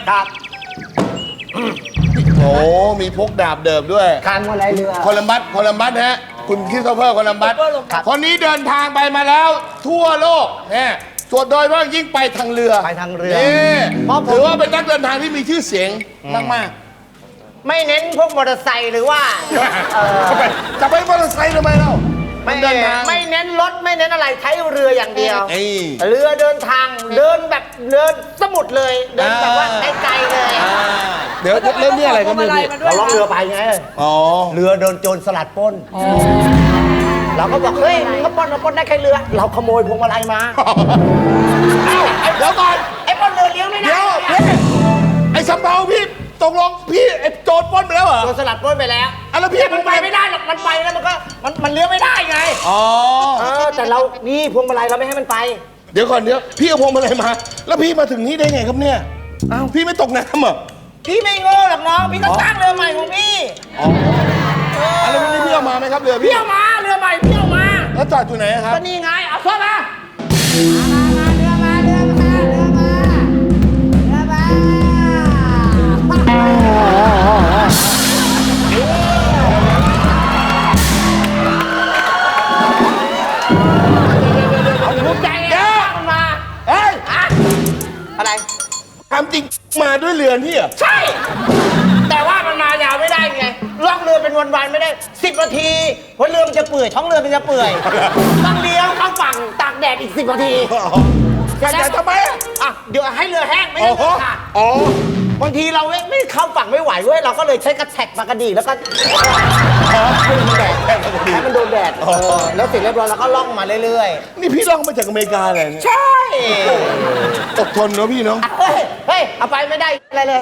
ญเลยฮะครับโอ้มีพกดาบเดิมด้วยคันอะไรเรือโคลัมบัสโคลัมบัสฮะ คุณคริสโตเฟอร์โคลัมบัสครับคนนี้เดินทางไปมาแล้ว ทั่วโลกเนี่ยส่วนโดยเฉพาะยิ่งไปทางเรือไปทางเรือ นี่เพราะผม ถือว่าเป็นนักเดินทางที่มีชื่อเสียงมากไม่เน้นพวกมอเตอร์ไซค์หรือว่าๆเอ่อจะไปจะไปมอเตอร์ไซค์ทำไมเล่า ไม่เดินทาง ไม่เน้นรถไม่เน้นอะไรใช้เรืออย่างเดียว เอ้ย เรือเดินทางเดินแบบเดินสมุดเลย เดินแบบว่าอ่า ไกลๆเลยอ่าเดี๋ยวเรื่องนี้อะไรกันเนี่ยพี่เราล่องเรือไปไงอ๋อ เรือโดนโจรสลัดปล้นเราก็บอกเฮ้ยมึงก็ปล้นมาปล้นได้แค่เรือ เราขโมยพวงมาลัยมาเอ้าไอ้เดี๋ยวก่อนไอ้ปล้นเรือเลี้ยวไม่ได้เดี๋ยวพี่ไอ้สำเภาพี่ ตกลงพี่ไอ้โจรปล้นไปแล้วเหรอโจรสลัดปล้นไปแล้วอะแล้วพี่แต่มันไปไม่ได้หรอกมันไปแล้วมันก็มันมันเลี้ยวไม่ได้ไงอ๋อ เออแต่เรานี่พวงมาลัยเราไม่ให้มันไป เดี๋ยวก่อนเดี๋ยวพี่เอาพวงมาลัยมา แล้วพี่มาถึงนี่ได้ไงครับเนี่ย อ้าวพี่ไม่ตกน้ำเหรอพี่ไม่โง่หรอกน้องพี่ก็สร้างเรือใหม่ของพี่อะไรวันนี้พี่เอามาไหมครับเรือพี่พี่เอามาเรือใหม่พี่เอามาแล้วจอดอยู่ไหนอะครับ ก็นี่ไงเอาเข้ามา ภูมิใจไงสร้างมันมา เฮ้ยอะอะไรทำจริงมาด้วยเรือนี่เหรอใช่ แต่ว่ามันมายาวไม่ได้ไงล่องเรือเป็นวันๆไม่ได้สิบนาทีเพราะเรือมันจะเปื่อยท้องเรือมันจะเปื่อยต้องเลี้ยวเข้าฝั่งตากแดดอีกสิบนาที อยากจะทำไมอะอะเดี๋ยวให้เรือแห้งไม่อ๋ใช่อเรือขาดอ๋อบางทีเราไม่ไม่เข้าฝั่งไม่ไหวเว้ยเราก็เลยใช้กระแทกมากระดีแล้วก็ให้มันแดดให้มันโดนแดดเออแล้วเสร็จเรียบร้อยเราก็ล่องมาเรื่อยนี่พี่ล่องมาจากอเมริกาเลยเนี่ยๆ ใช่อดทนเนอะพี่เนาะเฮ้ยเฮ้ยเอาไปไม่ได้อะไรเลย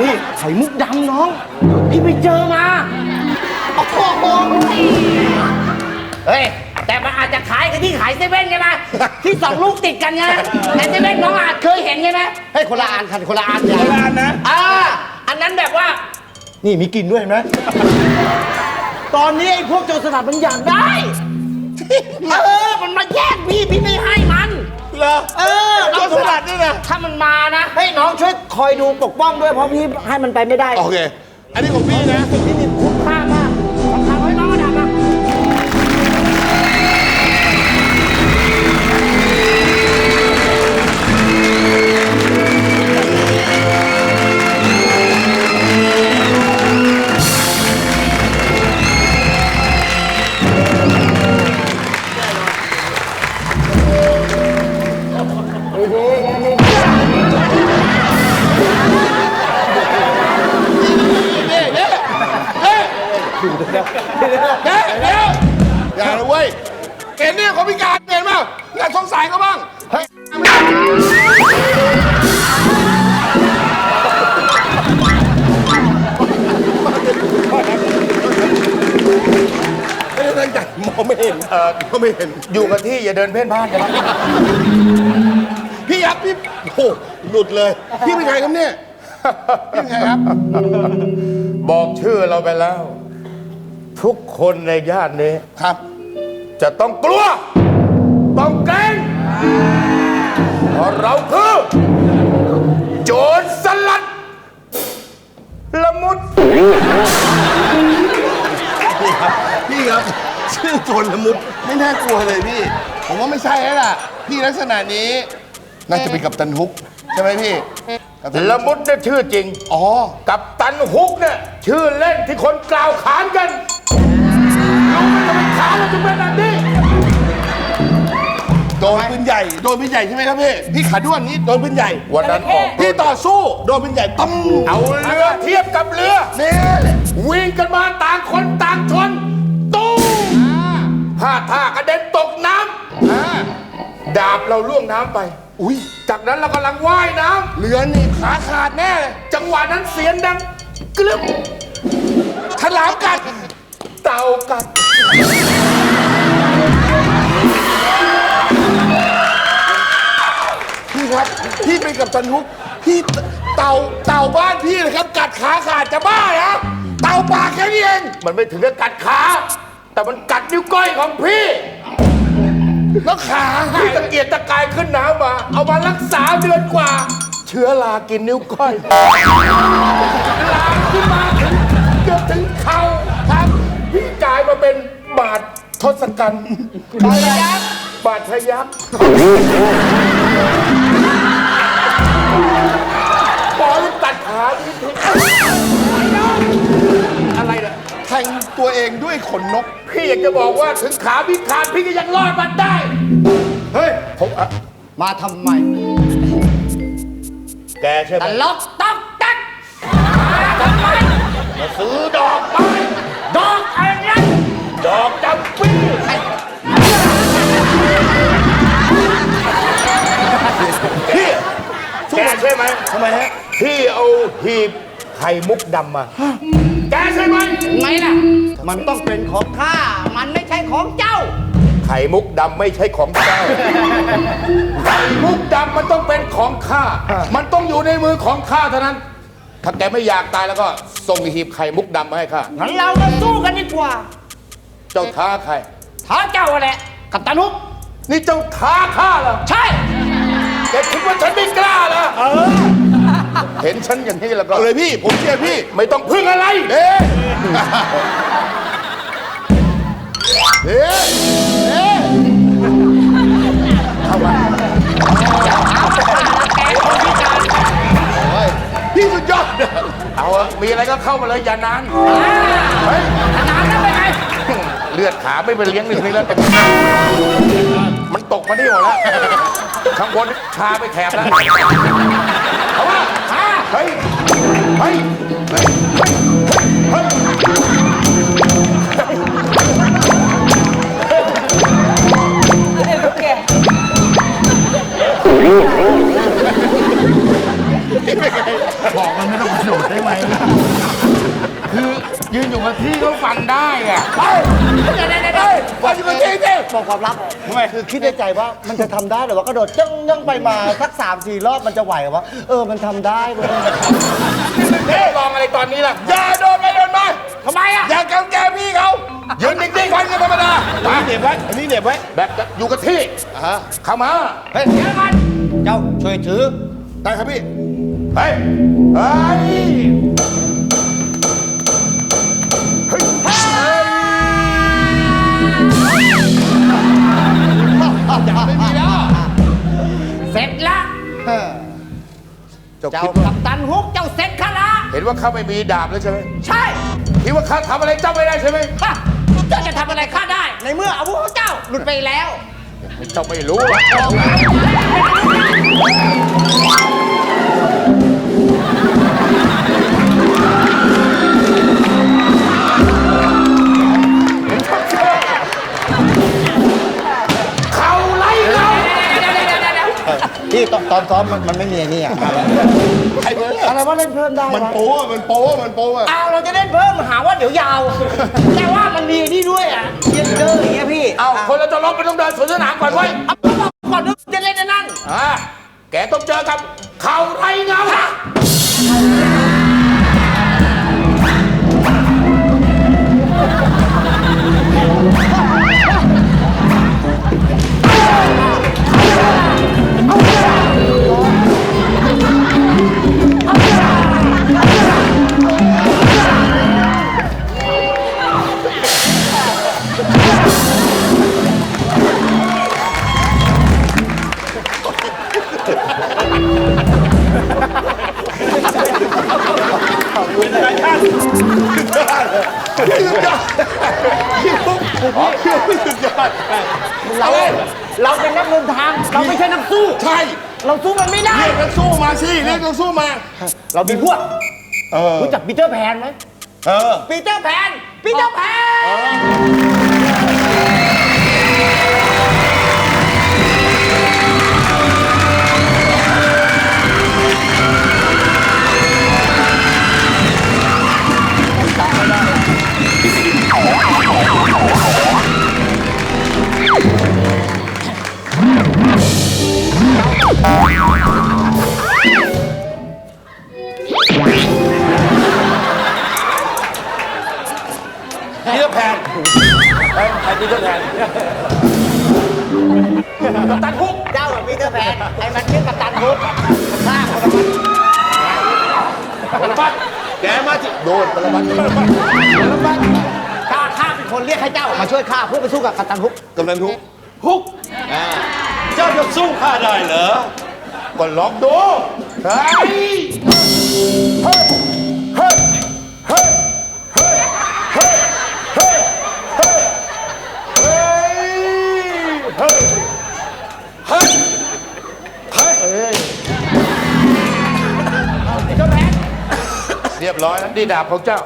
นี่ไข่มุกดำน้องพี่ไปเจอมาโอ้โหเฮ้ย แต่มันอาจจะขายกับที่ขายเซเว่นใช่ไหมที่สองลูกติดกันใช่ไหมแต่เซเว่นน้องอาจเคยเห็นใช่ไหมเฮ้ยคนละอันคันคนละอันคนละอันนะ อ่าอันนั้นแบบว่า นี่มีกลิ่นด้วยเห็นไหมตอนนี้ไอ้พวกโจรสลัดมันอยากได้ เออ มันมาแย่งพี่ พี่ไม่ให้มัน เหรอเออโจรสลัดนี่นะถ้ามันมานะ ให้น้องช่วยคอยดูปกป้องด้วยเพราะพี่ให้มันไปไม่ได้ โอเค อันนี้ของพี่นะสิ่ ไม่เห็นเออมองไม่เห็นอยู่กับที่อย่าเดินเพ่นพ่านกันพี่ยักษ์พี่โอ้โหหลุดเลย พี่เป็นใครครับเนี่ยพี่เป็นใครครับ บอกชื่อเราไปแล้ว ทุกคนในย่านนี้ ครับ จะต้องกลัว ต้องเกรงเพราะเราคือ โจรสลัด ละมุด พี่ครับ ชื่อโจรละมุดไม่น่ากลัวเลยพี่ ผมว่าไม่ใช่แล้วล่ะ พี่ลักษณะนี้ น่าจะเป็นกับตันฮุก ใช่ไหมพี่กัปตันฮุกละมุดเนี่ยชื่อจริง อ๋อ กับตันฮุกเนี่ยชื่อเล่นที่คนกล่าวขานกันรู้ไหมทำไมขานเราถึงเป็นแบบนี้โดนปืนใหญ่ โดนปืนใหญ่ใช่ไหมครับพี่ พี่ขาด้วนนี้โดนปืนใหญ่ วันนั้นออกพี่ต่อสู้โดนปืนใหญ่ต้มเอาเรือเทียบกับเรือ นี่วิ่งกันมาต่างคนต่างชนตู้มพ ลาดท่ากระเด็นตกน้อ่าำดาบเราล่วงน้ำไป อุ้ยจากนั้นเรากำลังว่ายน้เรือหนี่ขาขาดแน่เลยำจังหวะนั้นเสียงดังกลึ๊บฉลามกัด เต่ากัด พี่ครับ พี่เป็นกับตันฮุกพี่เต่าเต่าบ้านพี่นะครับ กัดขาขาดจะบ้าเหรอเต่าปากแค่นี้เอง มันไม่ถึงกับกัดขา แต่มันกัดนิ้วก้อยของพี่ แล้วขาหาพี่ยตะเกียกตะกายขึ้นน้ำมา เอามารักษาเดือนกว่า เชื้อรากินนิ้วก้อยลามขึ้นมาถึงเกือบถึงเข่าครับ พี่กลายมาเป็นบาดทศกัณฐ์บาดทะยักบาดทะยักปอยตัดขาพี่ทิ้งอะไรล่ะ แทงตัวเองด้วยขนนก พี่อยากจะบอกว่าถึงขาพิการพี่ก็ยังรอดมันได้ เฮ้ยผมอะมาทำไมแกใช่ไหมตลกตอกตักมาซื้อดอกไม้ดอกอะไรนะดอกจำปีพี่แกใช่ไหมทำไมฮะที่เอาหีบไข่มุกดำมาแกใช่ ไหมไม่ล่ะ มันต้องเป็นของข้า มันไม่ใช่ของเจ้า ไข่มุกดำไม่ใช่ของเจ้า ไข่มุกดำมันต้องเป็นของข้า มันต้องอยู่ในมือของข้าเท่านั้น ถ้าแกไม่อยากตายแล้วก็ส่งหีบไข่มุกดำมาให้ข้า งั้นเรามาสู้กันดีกว่า เจ้าท้าใคร ท้าเจ้าแหละ กับตานุกนี่เจ้าท้าข้าเหรอ ใช่ แกคิดว่าฉันไม่กล้าเหรอ เห็นฉันอย่างนี้แล้วก็เอาเลยพี่ ผมเชื่อพี่ ไม่ต้องพึ่งอะไรเอ๊ะเอ๊ะเอ๊ะเข้ามาเฮ้ยพี่สุดยอดเอาอะมีอะไรก็เข้ามาเลยอย่านานเฮ้ยนานแล้วไปไงเลือดขาไม่ไปเลี้ยงหนึ่งนี่แล้วมันตกมาที่หมดแล้วข้างบนชาไปแถบแล้วเอาว่า เฮ้ย เฮ้ย เฮ้ย เฮ้ยบอกมันไม่ต้องกระโดดได้ไหม คือยืนอยู่กับที่ก็ฟังได้อะเดี๋ยวเดี๋ยวเดี๋ยวเฮ้ยฟังอยู่กับที่ สิบอกความลับคือคิดในใจว่ามันจะทำได้หรือว่ากระโดดจังยังไปมาสักสามสี่รอบมันจะไหวเหรอวะเออมันทำได้เว้ยเฮ้ยลองอะไรตอนนี้ล่ะ อย่าโดนไปโดนมาทำไมอะ อย่ากำแกพี่เขายืนนิ่งๆฟันกันธรรมดาอันนี้เด็บไว้อันนี้เด็บไว้แบบอยู่กับที่เข้ามา เฮ้ยเดี๋ยวก่อนเจ้าช่วยถือ ได้ครับพี่ เฮ้ย เฮ้ย เสร็จละเจ้าเจ้าคิดว่ากับตันฮุกเจ้าเสร็จข้าละเห็นว่าข้าไม่มีดาบแล้วใช่ไหมใช่คิดว่าข้าทำอะไรเจ้าไม่ได้ใช่ไหมฮะเจ้าจะทำอะไรข้าได้ ในเมื่ออาวุธของเจ้าหลุดไปแล้ว เจ้าไม่รู้หรอก ตอนตอนซ้อมมันมันไม่มีไอ้นี่อะอะไรว่าเล่นเพิ่มได้มันวะโป้อะมันโป้อะมันโป้อะเอาเราจะเล่นเพิ่มหาว่าเดี๋ยวยาว แต่ว่ามันมีนี่ด้วยอะเย็นเดอร์อย่างเงี้ยพี่เอาคนเราจะลบไปต้องเดินสวนสนามก่อนไว้ยเอาบอกก่อนนึกจะเล่นอันนั่น อ่าแกต้องเจอกับเขาไรเงาเรา เราสู้มันไม่ได้ เรียกนักสู้มาสิเรียกนักสู้มา เรามีพวกเออรู้จักปีเตอร์แพนไหมเออปีเตอร์แพนปีเตอร์แพน พีเตอร์แพนไอ้ไอ้พีเตอร์แพนกัปตันฮุกเจ้าปีเตอร์แพนไอ้มันชื่อกัปตันฮุกฆ่าคนละคนปรมัตถ์แกมาที่โดนปรมัตถ์ข้าข้าเป็นคนเรียกให้เจ้ามาช่วยข้าเพื่อไปสู้กับกัปตันฮุกกำนันทุกฮุก เจ้าจะสู้ข้าได้เหรอ ก็ลองดูเฮ้ยเฮ้ยเฮ้ยเฮ้ยเฮ้ยเฮ้ยเฮ้ยเฮ้ยเฮ้ยเฮ้ยเฮ้ยเฮ้ยเรียบร้อยแล้วนี่ดาบของเจ้า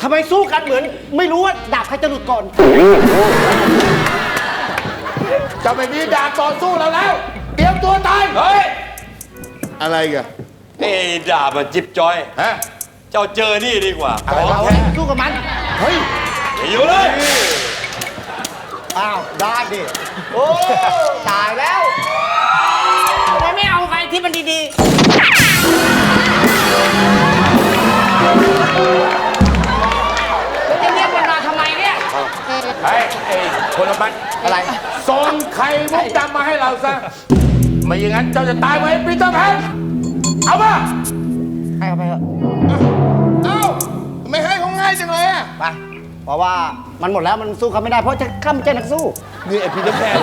ทำไมสู้กันเหมือน ไม่รู้ว่าดาบใครจะหลุดก่อนเจ้าไม่มีดาบต่อสู้แล้วแล้ว เตรียมตัวตาย เฮ้ยอะไรกันเอ้ดาบมันจิ๊บจอย ฮะเจ้าเจอนี่ดีกว่าอะไรเอาแค่สู้กับมัน เฮ้ยอย่าอยู่เลย อ้าว ได้ดิ โอ้ ตายแล้ว ทำไมไม่เอาใครที่มันดีๆแล้วจะเรียกมันมาทำไมเนี่ย ไอ้ไอ้คนละมัด อะไรส่งไข่มุกดำมาให้เราซะ ไม่อย่างนั้นเจ้าจะตายไหมปีเตอร์แพนเอามาให้เขาไปเถอะเอ้าทำไม่ให้เขาง่ายจังเลยอะไปเพราะว่ามันหมดแล้วมันสู้เขาไม่ได้เพราะจะข้ามเจ้านักสู้นี่ไอพีเตอร์แพน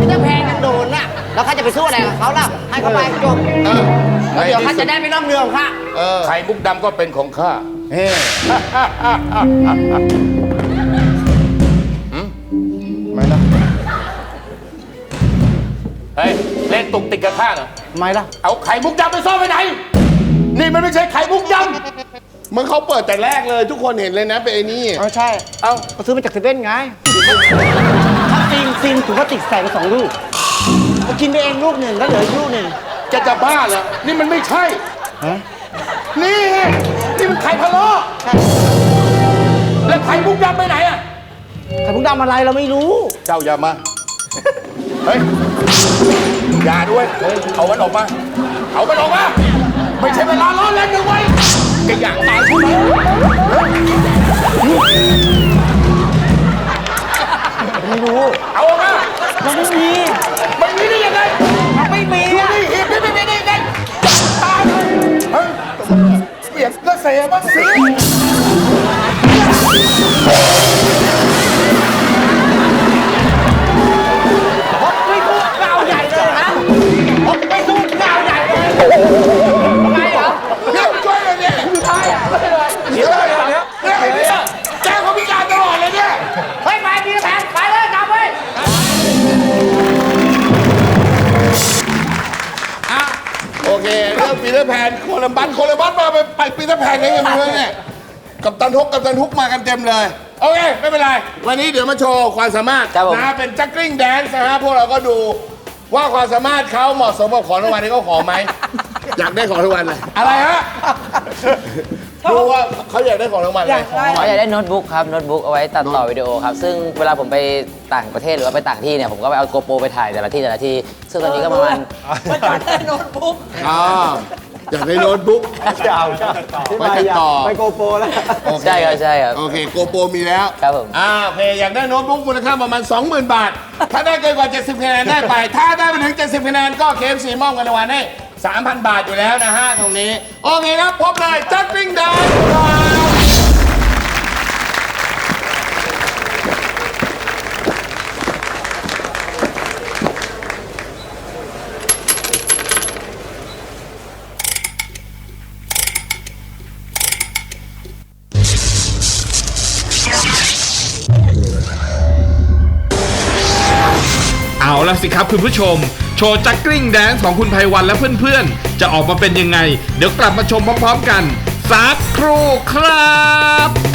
พีเตอร์แพนยังโดนน่ะแล้วข้าจะไปสู้อะไรกับเขาล่ะให้เขาไปจบเออแล้วเดี๋ยวข้าจะได้ไปล่องเรือของข้าเออไข่มุกดำก็เป็นของข้าเฮ้ ตุกติกกับข้าเหรอทำไมล่ะ เอาไข่มุกดำไปซ่อนไว้ไหน นี่มันไม่ใช่ไข่มุกดมันเขาเปิดแต่แรกเลย ทุกคนเห็นเลยนะเป็นไอ้นี่ เออใช่ เอ้าก็ซื้อมาจากเซเว่นไงถ้าซินซินถุงพลาสติกใส่ไปสองลูกก็กินไปเองลูกหนึ่งก็เหลืออีกลูกหนึ่งำจะจะบ้าเหรอ นี่มันไม่ใช่ ฮะนี่ นี่มันไข่พะโล้แล้วไข่มุกดำไปไหนอะไข่พุงดำอะไรเราไม่รู้ เจ้าอย่ามา เฮ้ย อย่าด้วยเฮ้ยเอามันออกมา เอามันออกมา ไม่ใช่เวลาล้อเล่นนะเว้ยแกอยากตายใช่ไหมไม่รู้ เอาออกมาเราไม่มีไม่มีได้ยังไงเราไม่มีดูอะนี่หีบนี่ไม่มีได้ยังไงตายเลยเฮ้ยเปลี่ยนกระแสบ้างสิ กับตันทุกกับตันทุกมากันเต็มเลย โอเค ไม่เป็นไร วันนี้เดี๋ยวมาโชว์ความสามารถครับผม นะเป็นจักริ้งแดนซ์นะฮะพวกเราก็ดูว่าความสามารถเขาเหมาะสมกับของรางวัลที่เขาขอไหม อยากได้ของรางวัลอะไรอะไรฮะดูว่าเขาอยากได้ของรางวัลอะไรเขาอยากได้โน้ตบุ๊กครับโน้ตบุ๊กเอาไว้ตัดต่อวิดีโอครับ ซึ่งเวลาผมไปต่างประเทศหรือว่าไปต่างที่เนี่ยผมก็ไปเอาโกโปรไปถ่ายแต่ละที่แต่ละที่ ซึ่งตอนนี้ก็ประมาณ มันอยากได้โน้ตบุ๊กอ๋อ อยากได้โน้ตบุ๊กเจ้าไว้ตัดต่อ ไปโกโปรแล้วโอเคใช่ครับใช่ครับ โอเคโกโปรมีแล้วครับผม อ่าโอเคอยากได้โน้ตบุ๊กมูลค่าประมาณ 20,000 บาท ถ้าได้เกินกว่า 70คะแนนได้ไป ถ้าได้ไปถึง 70คะแนนก็เคมสีมอบเงินรางวัลให้3,000 บาทอยู่แล้วนะฮะตรงนี้ โอเคครับพบเลยจัดปิ้งดาว ละสิครับคุณผู้ชม โชว์จักกริ้งแดนของคุณไพวันและเพื่อนๆ จะออกมาเป็นยังไง เดี๋ยวกลับมาชมพร้อมๆกันสักครู่ครับ